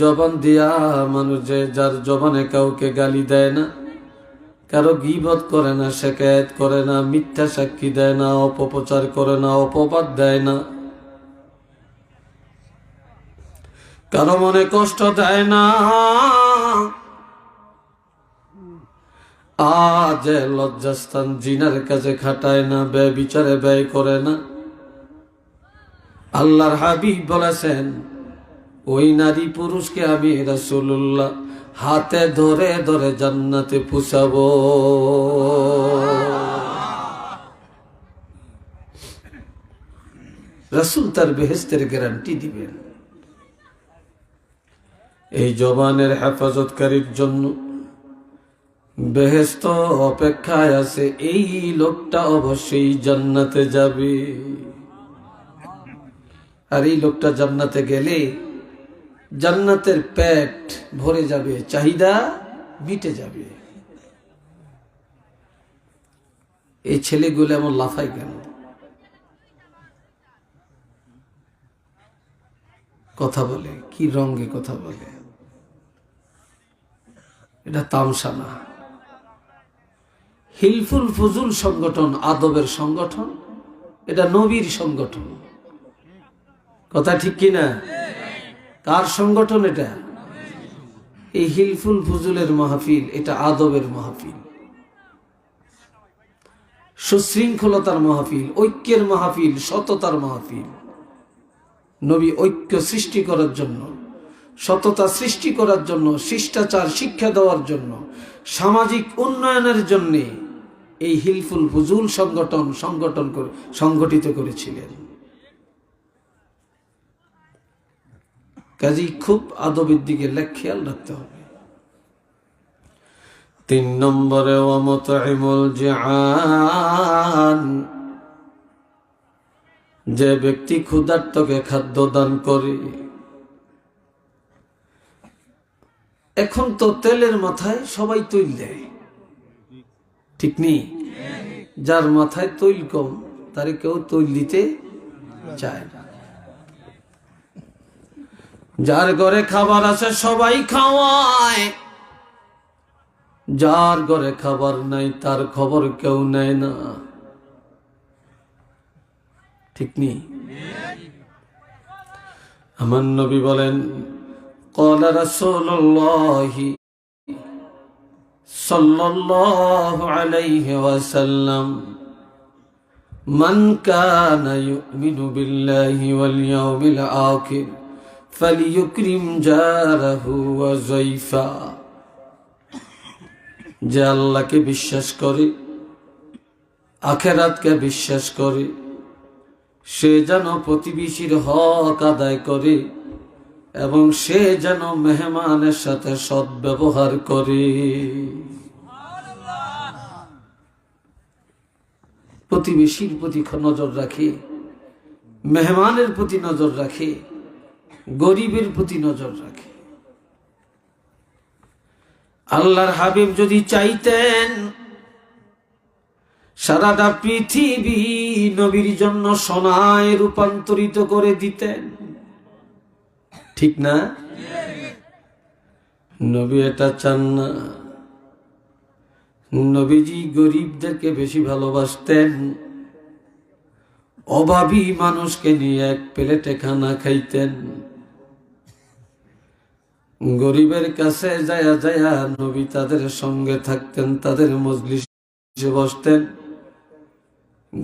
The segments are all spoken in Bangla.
জবান দিয়া মানুষ যে যার জবানে কাউকে গালি দেয় না, কারও গিবত করে না শেখায়ত করে না, মিথ্যা সাক্ষী দেয় না, অপপ্রচার করে না, অপবাদ দেয় না, কারও মনে কষ্ট দেয় না। আজ লজ্জাস্থান জিনার কাছে খাটায় না ব্যয় বিচারে ব্যয় করে না। আল্লাহর হাবিব বলেছেন ওই নারী পুরুষকে আমি রাসূলুল্লাহ হাতে ধরে ধরে জান্নাতে পুষাবো। রাসূল তার বেহেস্তের গ্যারান্টি দিবেন। এই জবানের হেফাজতকারীর জন্য বেহেস্ত অপেক্ষায় আছে, এই লোকটা অবশ্যই জান্নাতে যাবে। আর এই লোকটা জান্নাতে গেলে জান্নাতের পেট ভরে যাবে, চাহিদা মিটে যাবে। এই ছেলেগুলো এমন লাফাই কেন? কথা বলে, কি রঙ্গে কথা বলে? এটা তামসা না হিলফুল ফজুল সংগঠন আদবের সংগঠন, এটা নবীর সংগঠন। কথা ঠিক কিনা? কার সংগঠন এটা? এই হিলফুল ফজুলের মাহফিল, এটা আদবের মাহফিল। সুশৃঙ্খলতার মাহফিল, ঐক্যের মাহফিল, সততার মাহফিল। নবী ঐক্য সৃষ্টি করার জন্য, সততা সৃষ্টি করার জন্য, শিষ্টাচার, শিক্ষা দেওয়ার জন্য, সামাজিক উন্নয়নের জন্যে এই হিলফুল ফুজুল সংগঠন সংগঠন সংগঠিত করেছিলেন। কাজেই খুব আদবের দিকে খেয়াল রাখতে হবে। তিন নম্বরে যে ব্যক্তি ক্ষুধার্তকে খাদ্য দান করে, এখন তো তেলের মাথায় সবাই তৈল দেয়। ঠিক নেই? যার মাথায় তৈল কম, তারে কেউ তৈল দিতে চায় না। যার ঘরে খাবার আছে সবাই খাওয়ায়। যার ঘরে খাবার নাই, তার খবর কেউ নেয় না। ঠিক নেই আমার নবী বলেন, কলা রাসোল্লাহি সাল্লাল্লাহু আলাইহি ওয়াসাল্লাম, মান বিল্লাহি ওয়াল ইয়াউমিল আখির। ফালিউকরিম জারাহু ওয়া যে আল্লাহকে বিশ্বাস করে, আখেরাতকে বিশ্বাস করে, সে যেন প্রতিবেশীর হক আদায় করে এবং সে যেন মেহমানের সাথে সদ্ব্যবহার করে। প্রতিবেশীর প্রতি নজর রাখে, মেহমানের প্রতি নজর রাখে গরিবের প্রতি নজর রাখে। আল্লাহর হাবিব যদি চাইতেন, সারাটা পৃথিবী নবীর জন্য সোনায় রূপান্তরিত করে দিতেন। ঠিক না? নবী এটা চান না। নবীজি গরিবদেরকে বেশি ভালোবাসতেন। অভাবী মানুষকে নিয়ে এক প্লেটে খানা খাইতেন। গরিবের কাছে যায়া যায়া নবী তাদের সঙ্গে থাকতেন, তাদের মজলিসে বসতেন,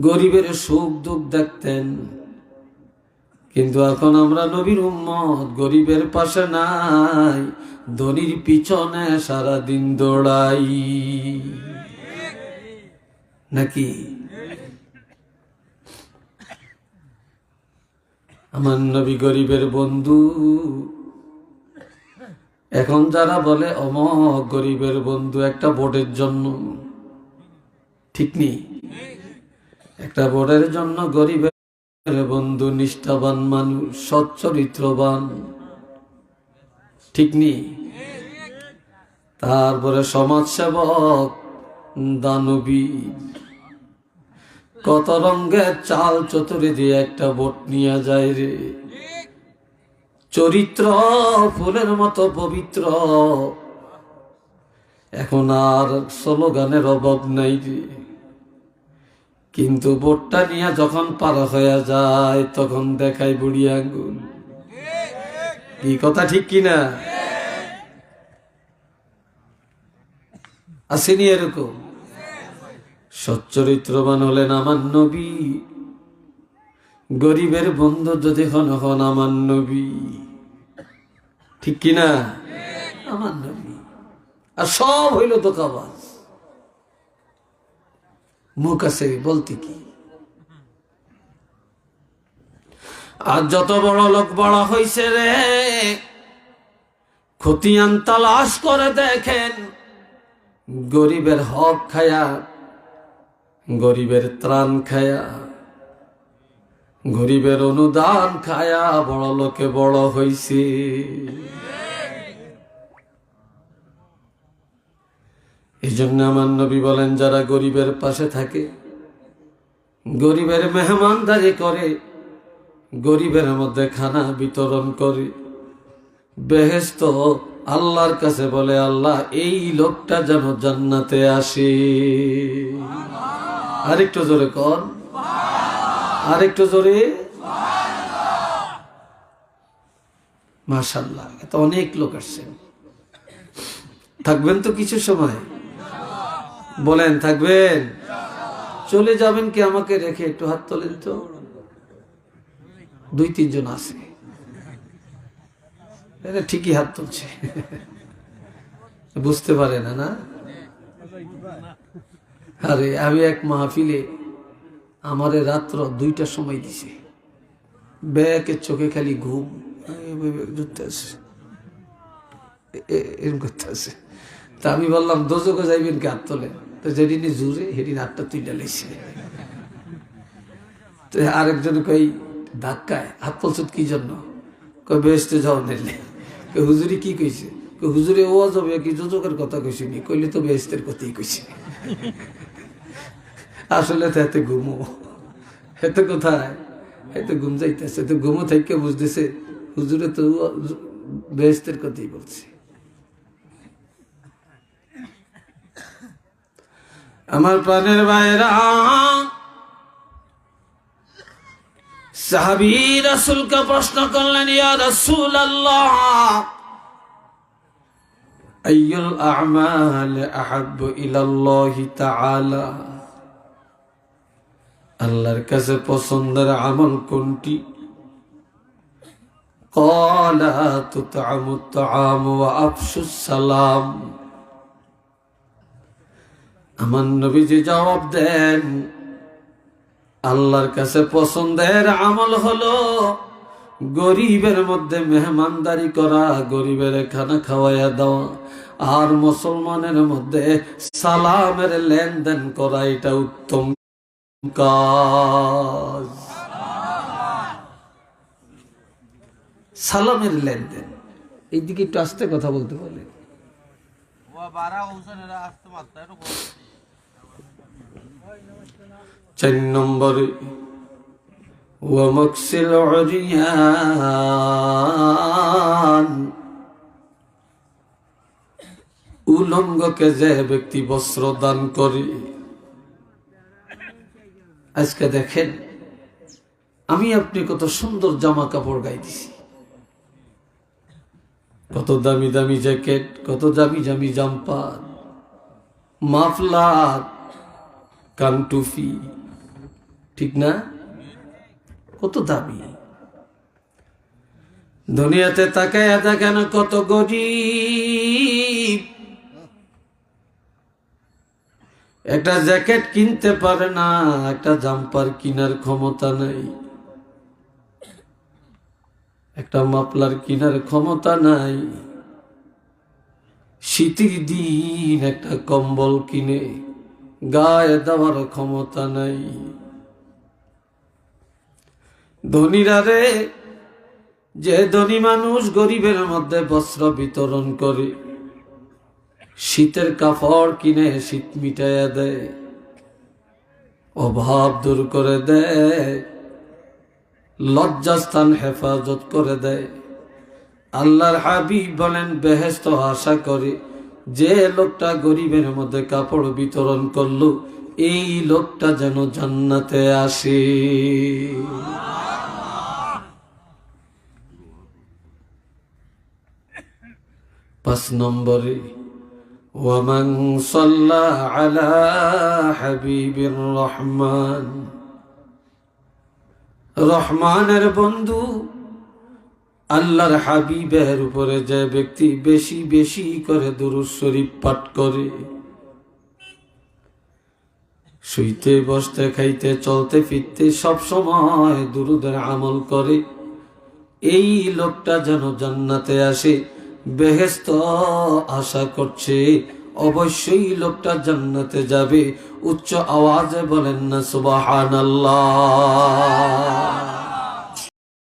গরিবের সুখ দুঃখ দেখতেন। কিন্তু এখন আমরা নবীর উম্মত, গরিবের পাশে নাই, ধনির পিছনে সারা দিন দৌড়াই। নাকি? আমার নবী গরিবের বন্ধু। এখন যারা বলে অমক গরিবের বন্ধু, একটা বোর্ডের জন্য। ঠিক নেই। একটা বোর্ডের জন্য গরিবের বন্ধু, নিষ্ঠাবান মানুষ সচ্চরিত্রবান ঠিক নেই। তারপরে সমাজসেবক দানবী কত রঙের চাল চতুরে দিয়ে একটা বোট নিয়ে যায় রে। চরিত্র, ফুলের মতো পবিত্র। এখন আর স্লোগানের অভাব নাই রে। কিন্তু বোটটা নিয়ে যখন পার হয়ে যায়, তখন দেখায় বুড়ি আঙ্গুল। কি কথা, ঠিক কিনা আসেনি এরকম। সচ্চরিত্রবান হলেন আমার নবী। গরিবের বন্ধু যদি হন হন আমার নবী। ঠিক কিনা? আমার নবী। আর সব হইল দোকাবাজ মুখ আছে, বলতে কি? আর যত বড় লোক বড় হইছে রে, খতিয়ান তালাশ করে দেখেন, গরিবের হক খায়া, গরিবের ত্রাণ খায়া গরিবের অনুদান খায়া বড় লোকে বড় হইছে। এই জন্য আমার নবী বলেন, যারা গরিবের পাশে থাকে, গরিবের মেহমানদারি করে, গরিবের মধ্যে খানা বিতরণ করে বেহেস্ত আল্লাহর কাছে বলে, আল্লাহ, এই লোকটা যেন জান্নাতে আসে। আরেকটু জোরে কর আরেকটু জোরে। মাশাল্লাহ এত অনেক লোক আসছেন থাকবেন তো কিছু সময়? বলেন, থাকবেন। চলে যাবেন কি আমাকে রেখে? একটু হাত তোলেন তো। দুই, তিনজন আছে। ঠিকই হাত তুলছে। বুঝতে পারে না না? আরে, আমি এক মাহফিলে আমারে রাত্র দুইটার সময় দিছে। ব্যাকের চোখে খালি ঘুম আছে এরকম করতে আছে তা আমি বললাম দোজকে যাইবেন কি হাত তোলেন তো যেদিনই জুড়ে সেদিন হাতটা তুই ডালাইছে তো আরেকজন কই, ধাক্কায়, হাত তুলছ কি জন্য? কই বেসতে যাও নিলে কই, হুজুরি কি কইছে? কই, হুজুরে ও যাবে কি যোজকের কথা কইছি নি? কইলে তো বেহেস্তের কথাই কইছে। আসলে তো এতে ঘুমো। এতে কোথায় এতে ঘুম যাইতেছে। তো ঘুমো থেকে বুঝতেছে, হুজুরে তো বেহেস্তের কথাই বলছে। আমার প্রাণের বাইরা সাহাবি রাসুলকে প্রশ্ন করলেন, ইয়া রাসূল আল্লাহ আইয়ুল আ'মাল আহাব্বু ইলাল্লাহি তাআলা? আল্লাহর কাছে পছন্দের আমল কোনটি? জবাব দেন, আল্লাহর কাছে পছন্দের আমল হলো গরিবের মধ্যে মেহমানদারি করা, গরিবের খানা খাওয়াইয়া দেওয়া, আর মুসলমানের মধ্যে সালামের লেনদেন করা, এটা উত্তম কাজ। সালামের লেনদেন। এইদিকে একটু আস্তে কথা বলতে বলে। চার নম্বরে উলঙ্গকে যে ব্যক্তি বস্ত্র দান করে আজকে দেখেন, আমি আপনি কত সুন্দর জামা কাপড় গাই দিছি কত দামি দামি জ্যাকেট, কত দামি দামি জাম্পার মাফলার কানটুফি ঠিক না? কত দামি। দুনিয়াতে তাকায় দেখেন কত গরিব একটা জ্যাকেট কিনতে পারে না, একটা জাম্পার কিনার ক্ষমতা নাই। একটা মাপলার কিনার ক্ষমতা নাই। শীতের দিন একটা কম্বল কিনে গায়ে দেওয়ার ক্ষমতা নাই। ধনীরা রে, যে ধনী মানুষ গরিবের মধ্যে বস্ত্র বিতরণ করে শীতের কাপড় কিনে শীত মিটাইয়া দেয়, অভাব দূর করে দেয়, লজ্জাস্থান হেফাজত করে দেয়। আল্লাহর হাবিব বলেন বেহেস্ত আশা করে যে লোকটা গরিবের মধ্যে কাপড় বিতরণ করল, এই লোকটা যেন জান্নাতে আসে। পাঁচ নম্বরে ওয়ামান সাল্লা আলা হাবিবির রহমান রহমানের বন্ধু, আল্লাহর হাবিবের উপরে যে ব্যক্তি বেশি বেশি করে দুরুদ শরীফ পাঠ করে, শুইতে, বসতে, খাইতে, চলতে, ফিরতে, সব সময় দুরুদের আমল করে, এই লোকটা যেন জান্নাতে আসে। বেহেস্ত আশা করছে অবশ্যই লোকটা জান্নাতে যাবে। উচ্চ আওয়াজে বলেন না সুবাহান আল্লাহ